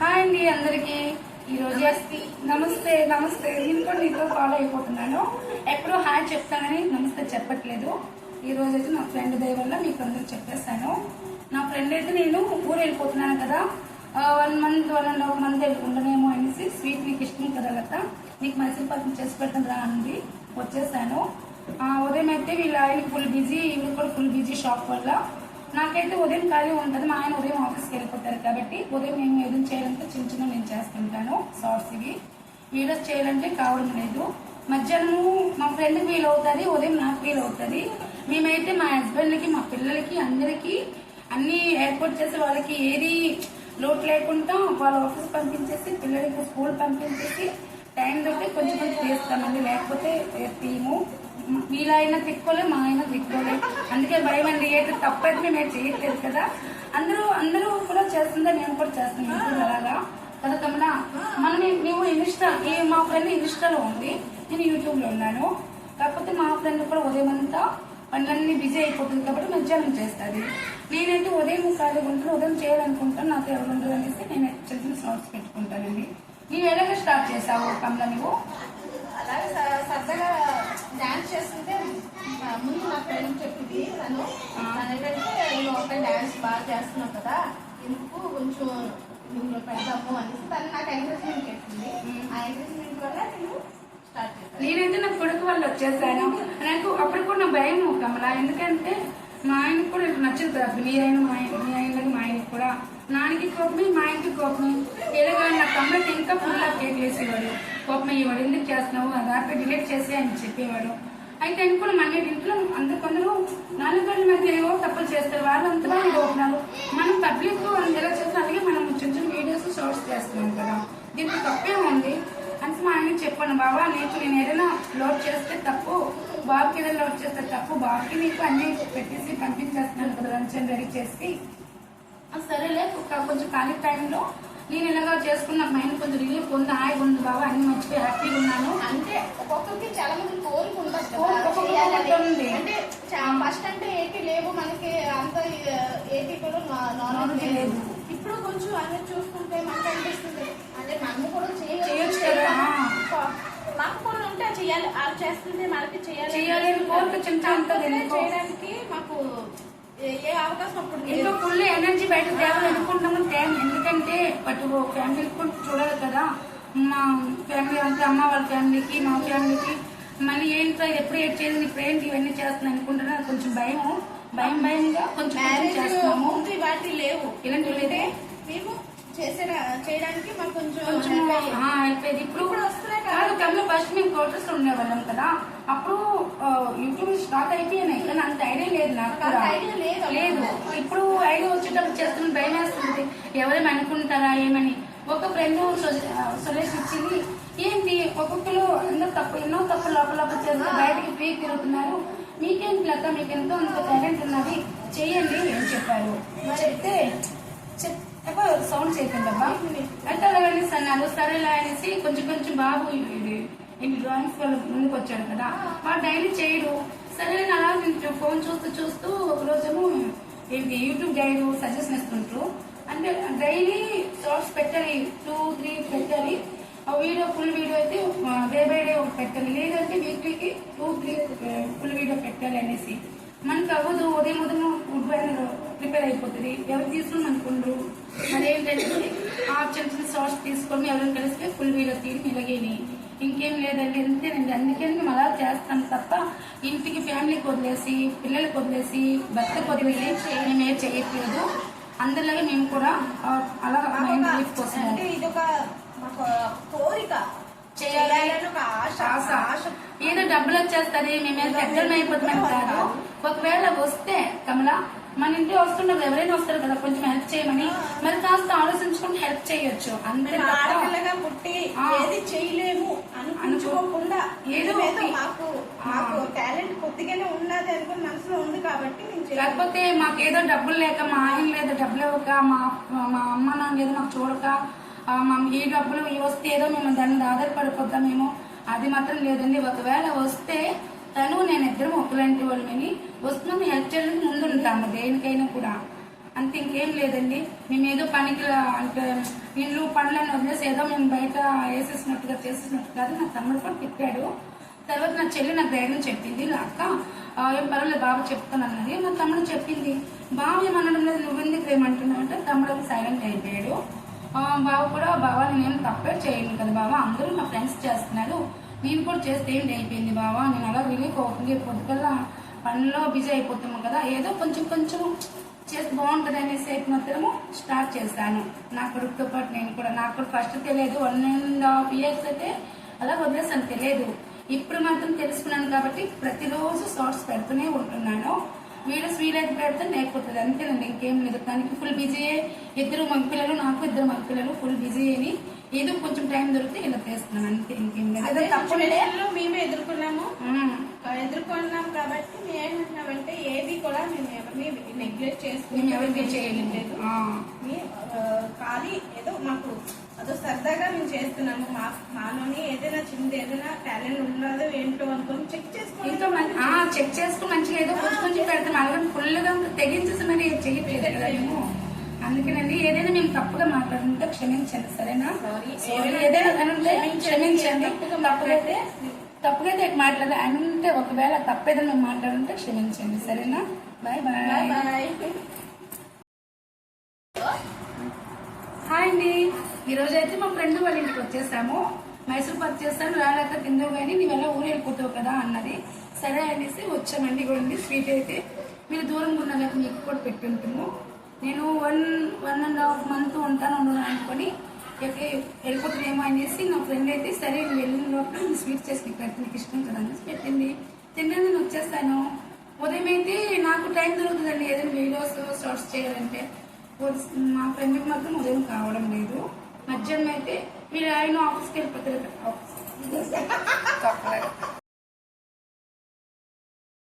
Hi అండి అందరికి. ఈరోజు నమస్తే. నమస్తే నేను కూడా నీతో ఫాలో అయిపోతున్నాను. ఎప్పుడూ హాయ్ చెప్తానని నమస్తే చెప్పట్లేదు. ఈ రోజు అయితే నా ఫ్రెండ్ దయ వల్ల మీకు అందరూ చెప్పేస్తాను. నా ఫ్రెండ్ అయితే నేను ఊరు వెళ్ళిపోతున్నాను కదా. One month one and half month ఉండనేమో అనేసి స్వీట్ నీకు ఇష్టం కదా కదా నీకు మైసూర్ పాకం చేసి పెట్టడం రా అంది. వచ్చేసాను. ఉదయం అయితే వీళ్ళ ఆయనకి ఫుల్ బిజీ ఈవిడ కూడా ఫుల్ బిజీ షాప్ వల్ల. నాకైతే ఉదయం ఖాళీ ఉంటుంది మా ఆయన ఉదయం ఆఫీస్కి వెళ్ళిపోతారు కాబట్టి ఉదయం నేను ఏదైనా చేయాలంటే చిన్న చిన్న నేను చేస్తుంటాను. షార్ట్స్ ఇవి. వీడియోస్ చేయాలంటే కావడం లేదు. మధ్యాహ్నం మా ఫ్రెండ్కి వీలు అవుతుంది ఉదయం నాకు ఫీల్ అవుతుంది మేమైతే మా హస్బెండ్కి మా పిల్లలకి అందరికీ అన్ని ఏర్పాటు చేసి వాళ్ళకి ఏది లోటు లేకుండా వాళ్ళ ఆఫీస్ పంపించేసి పిల్లలకి స్కూల్ పంపించేసి టైం దొరికి కొంచెం కొంచెం చేస్తామండి. లేకపోతే తీము వీళ్ళైనా తిక్కోలే మా ఆయన తిక్కోలే అందుకే భయం అండి ఏది తప్పైతే మేము ఏది చేయట్లేదు కదా. అందరూ అందరూ కూడా చేస్తుందా నేను కూడా చేస్తున్నాను అలాగా. కదా కమలా మనం నువ్వు ఇన్స్టా మా ఫ్రెండ్ ఇన్స్టాలో ఉంది. నేను యూట్యూబ్లో ఉన్నాను. కాకపోతే మా ఫ్రెండ్ కూడా ఉదయం అంతా పనులన్నీ బిజీ అయిపోతుంది కాబట్టి మధ్యాహ్నం చేస్తుంది. నేనైతే ఉదయం ఖాళీగా ఉంటాను ఉదయం చేయాలనుకుంటాను నాకు ఎవరు ఉండదు అనేసి నేను చిన్న చిన్న పెట్టుకుంటానండి. నువ్వు ఎలాగ స్టార్ట్ చేసావు కమలా నువ్వు? అలాగే సరదాగా డాన్స్ చేస్తుంటే ముందు నా ఫ్రెండ్ చెప్పింది తను ఏంటంటే నేను ఒక డాన్స్ బాగా చేస్తున్నావు కదా ఎందుకు కొంచెం నువ్వు పెడదాము అనేసి తను నాకు ఎంకరేజ్మెంట్ చేసింది. ఆ ఎంకరేజ్మెంట్ వల్ల నేను నేనైతే నా కొడుకు వాళ్ళు వచ్చేసాను నాకు అప్పుడు కూడా నా భయం కమలా ఎందుకంటే మా ఆయనకు కూడా నాకు నచ్చదు మీ ఆయన మా ఆయన మీ ఆయన మా ఆయనకి కూడా. నాన్నకి కోపమే మా ఆయనకి కోపమే. ఎలాగా నా కమలకి ఇంకా ఫుల్ ఆఫ్ కేక్ వేసేవాడు. కోపం ఇవ్వడు ఎందుకు చేస్తున్నావు? అది ఆపే డిలీట్ చేసి అని చెప్పేవాడు. అయితే అనుకున్నాం అన్ని ఇంట్లో అంత కొందరు నాలుగు మధ్య ఏవో తప్పులు చేస్తారు. వాళ్ళంతా అనుకుంటున్నారు మనం పబ్లిక్ ఎలా చేస్తాం అలాగే మనం చిన్న చిన్న వీడియోస్ షార్ట్స్ చేస్తున్నాం కదా. దీనికి తప్పే ఉంది. అంటే మా ఆయన చెప్పాను బాబా నీకు నేను ఏదైనా లోడ్ చేస్తే తప్పు. బాబుకి ఏదైనా లోడ్ చేస్తే తప్పు. బాబుకి నీకు అన్ని పెట్టేసి పంపించేస్తున్నాను కదా లంచ్ అండ్ రెడీ చేసి. సరేలే కొంచెం ఖాళీ టైంలో నేను ఇలాగా చేసుకున్న మైండ్ కొంచెం రిలీఫ్ ఉంది హాయిగా ఉంది బాబా అన్ని మర్చిపోయి హ్యాపీగా ఉన్నాను. అంటే ఒక్కొక్కరికి చాలా మంది కోరిక ఉంటుంది. అంటే ఫస్ట్ అంటే ఏటి లేవు మనకి అంత ఏటి కూడా Knowledge లేదు. ఇప్పుడు కొంచెం అన్ని చూసుకుంటే మనకు అనిపిస్తుంది. అంటే మనం కూడా చేయొచ్చు కదా. మాకు కూడా ఉంటే అది చేయాలి వాళ్ళు చేస్తుంటే మనకి చేయాలి. చేయాలి కోరిక చిన్న ఉంటుంది. చేయడానికి మాకు ఇంకా ఫుల్ ఎనర్జీ బయట తేవాలనుకుంటాము టైం ఎందుకంటే పట్టు ఫ్యామిలీ కూడా చూడాలి కదా. మా ఫ్యామిలీ అంటే అమ్మ వాళ్ళ ఫ్యామిలీకి మా ఫ్యామిలీకి మళ్ళీ ఏంటో ఎప్పుడు ఏం చేయదు ఇప్పుడు ఏంటి ఇవన్నీ చేస్తున్నాను అనుకుంటున్నా. కొంచెం భయం భయం భయంగా కొంచెం చేస్తున్నాము. వాటి లేవు. ఇలాంటివి లేదే మేము చేసే చేయడానికి మాకు కొంచెం కొంచెం అయిపోయింది ఇప్పుడు ఇప్పుడు వస్తున్నాయి కదా. కమ్మ ఫస్ట్ మేము క్వార్టర్స్ ఉండేవాళ్ళం కదా. అప్పుడు ఆ, యూట్యూబ్ స్టార్ట్ అయిపోయినాయి కానీ అంత ఐడియా లేదు నాకు లేదు. లేదు. ఇప్పుడు ఐడియా వచ్చేటప్పుడు చేస్తున్న భయం వేస్తుంది. ఎవరేమి అనుకుంటారా ఏమని? ఒక ఫ్రెండ్ సొల్యూషన్ ఇచ్చింది. ఏంటి? ఒక్కొక్కరు అందరూ తప్పు ఎన్నో తప్పు లోపల లోపల చేస్తే బయటికి ఫ్రీ తిరుగుతున్నారు. మీకేంటి లెక్క మీకు ఎంతో అంత టాలెంట్ ఉన్నది. చేయండి అని చెప్పారు. చెప్తే చెప్ సౌండ్ చేయకండబ్బా అయితే అలా అనేసి సరేలా అనేసి కొంచెం కొంచెం బాబు ఇది ఇది డ్రాయింగ్స్ వల్ల ముందుకు వచ్చాడు కదా. వాడు డైలీ చేయడు. సరే అలా నేను ఫోన్ చూస్తూ చూస్తూ ఒక ఇది యూట్యూబ్ గైడ్ సజెషన్ ఇస్తుంటారు అంటే డైలీ షార్ట్స్ పెట్టాలి టూ త్రీ పెట్టాలి. ఆ వీడియో ఫుల్ వీడియో అయితే డే బై డే ఒకటి పెట్టాలి. లేదంటే వీక్లీకి టూ త్రీ ఫుల్ వీడియో పెట్టాలి అనేసి. మనకు అవ్వదు ఉదయం ఉదయం ఫుడ్ బ్యానర్ ప్రిపేర్ అయిపోతుంది. ఎవరు తీసుకుని అనుకుండ్రు? మరి ఏంటంటే ఆ చిన్న చిన్న షార్ట్స్ తీసుకొని ఎవరైనా కలిస్తే ఫుల్ వీడియో తీసి ఇలాగేని ఇంకేం లేదండి అంతేనండి. అందుకని మేము అలా చేస్తాం తప్ప ఇంటికి ఫ్యామిలీకి వదిలేసి పిల్లలకి వదిలేసి భర్తకు వదిలేసి మేము ఏం చేయట్లేదు. అందరిలాగే మేము కూడా అలా రిలీఫ్ కోసం అంటే ఇది ఒక కోరిక. చేయాలని ఆశ. ఆశ. ఏదో డబ్బులు వచ్చేస్తుంది మేమేం పెద్దలు అయిపోతున్నాం కాదు. ఒకవేళ వస్తే కమల మన ఇంటి వస్తుండదు ఎవరైనా వస్తారు కదా కొంచెం హెల్ప్ చేయమని మరి కాస్త ఆలోచించుకుంటే హెల్ప్ చేయొచ్చు అంతే ఆడపిల్లగా పుట్టి. ఏది చేయలేము అనిపించుకోకుండా ఏదో. మాకు మాకు టాలెంట్ కొద్దిగానే ఉన్నది అనుకుని మనసులో ఉంది కాబట్టి. లేకపోతే మాకు ఏదో డబ్బులు లేక మా ఆయన లేదు డబ్బులు ఇవ్వక మా మా అమ్మ నాన్న ఏదో మాకు చూడక ఈ డబ్బులు వస్తే ఏదో మేము దాని మీద ఆధారపడిపోతామేమో అది మాత్రం లేదండి ఒకవేళ వస్తే తను నేను ఇద్దరం ఒకలాంటి వాళ్ళని వస్తున్నాం హెల్ప్ చేయడానికి ముందు ఉంటాము దేనికైనా కూడా. అంత ఇంకేం లేదండి. మేము ఏదో పనికి అంటే ఇల్లు పనులను వదిలేసి ఏదో మేము బయట వేసేసినట్టుగా చేసేసినట్టు కాదు నా తమ్ముడు కూడా తిప్పాడు తర్వాత నా చెల్లి నాకు ధైర్యం చెప్పింది అక్క ఏం పర్వాలేదు బాబు చెప్తాను అన్నది. నా తమ్ముడు చెప్పింది. బాబు ఏమనడం లేదు నువ్వు ఎందుకు ఏమంటున్నావు? అంటే తమ్ముడు సైలెంట్ అయిపోయాడు. బాబు బావ కూడా బాబా నేనేం తప్పే చేయను కదా బావ అందరూ మా ఫ్రెండ్స్ చేస్తున్నారు. నేను కూడా చేస్తే ఏంటి? అయిపోయింది బావా నేను అలా రిలీఫ్ అవుతుంది పొద్దుకల్లా పనిలో బిజీ అయిపోతాము కదా ఏదో కొంచెం కొంచెం చేస్తే బాగుంటుంది అనేసి మాత్రము స్టార్ట్ చేశాను నా కొడుకుతో పాటు నేను కూడా నాకు కూడా ఫస్ట్ తెలియదు వన్ అండ్ హాఫ్ ఇయర్స్ అయితే అలా వదిలేసాను తెలియదు. ఇప్పుడు మాత్రం తెలుసుకున్నాను కాబట్టి ప్రతిరోజు షార్ట్స్ పెడుతూనే ఉంటున్నాను. వీడియోస్ వీలైతే పెడితే లేకపోతుంది అంతేనండి ఇంకేం లేదు. దానికి ఫుల్ బిజీ ఇద్దరు మగపిల్లలు నాకు ఇద్దరు మగపిల్లలు ఫుల్ బిజీ అని ఏదో కొంచెం టైం దొరికితే ఇలా చేస్తున్నాను అంతే ఇంకేం లేదు. అదే తప్పులే మేమే ఎదుర్కొన్నాము. ఎదుర్కొన్నాం కాబట్టి మేము ఏమంటున్నామంటే ఏది కూడా మేము ఎవరిని నెగ్లెక్ట్ మేము ఎవరికి చేసుకుని చేయలేదు. ఆ. మీ, ఆ, ఖాళీ ఏదో మాకు అదో సరదాగా మేము చేస్తున్నాము. మా మాలోని ఏదైనా చిన్నది ఏదైనా టాలెంట్ ఉన్నదో ఏంటో అనుకొని చెక్ చేసుకొని ఇంకా చెక్ చేసుకుని మంచిగా ఏదో కొంచెం పెడతాం అలాగే ఫుల్గా తెగించేసి మరి మేము. అందుకేనండి ఏదైనా మేము తప్పుగా మాట్లాడుతుంటే క్షమించండి సరేనా. ఏదైనా- క్షమించండి తప్పుగా తప్పుగైతే తప్పుగైతే మాట్లాడే అనుంటే ఒకవేళ తప్పేదైనా మేము మాట్లాడుంటే క్షమించండి సరేనా? బాయ్ బాయ్ హాయ్ అండి. ఈ రోజు అయితే మా ఫ్రెండ్ వాళ్ళ ఇంటికి వచ్చేసాము. మైసూర్ పాక్ చేస్తాను రాలేక తిందో కానీ నీ వల్ల ఊరు వెళ్ళిపోతావు కదా అన్నది. సరే అనేసి వచ్చామండి ఇవ్వండి స్వీట్ అయితే. మీరు దూరంగా ఉన్న మీకు కూడా పెట్టి ఉంటాము నేను one one and half month ఉంటాను అనుకుని ఎక్కడ వెళ్ళిపోతుందేమో అనేసి నా ఫ్రెండ్ అయితే సరే నేను వెళ్ళిన లోపల స్వీట్ చేసి పెట్టి నీకు ఇష్టం కదా అని పెట్టింది. తిన్నాను నేను వచ్చేస్తాను ఉదయం అయితే నాకు టైం దొరుకుతుందండి. ఏదైనా వీడియోస్ షార్ట్స్ చేయాలంటే. మా ఫ్రెండ్కి మాత్రం ఉదయం కావడం లేదు. మధ్యాహ్నం అయితే మీరు ఆయన ఆఫీస్కి వెళ్ళిపోతారు ఆఫీస్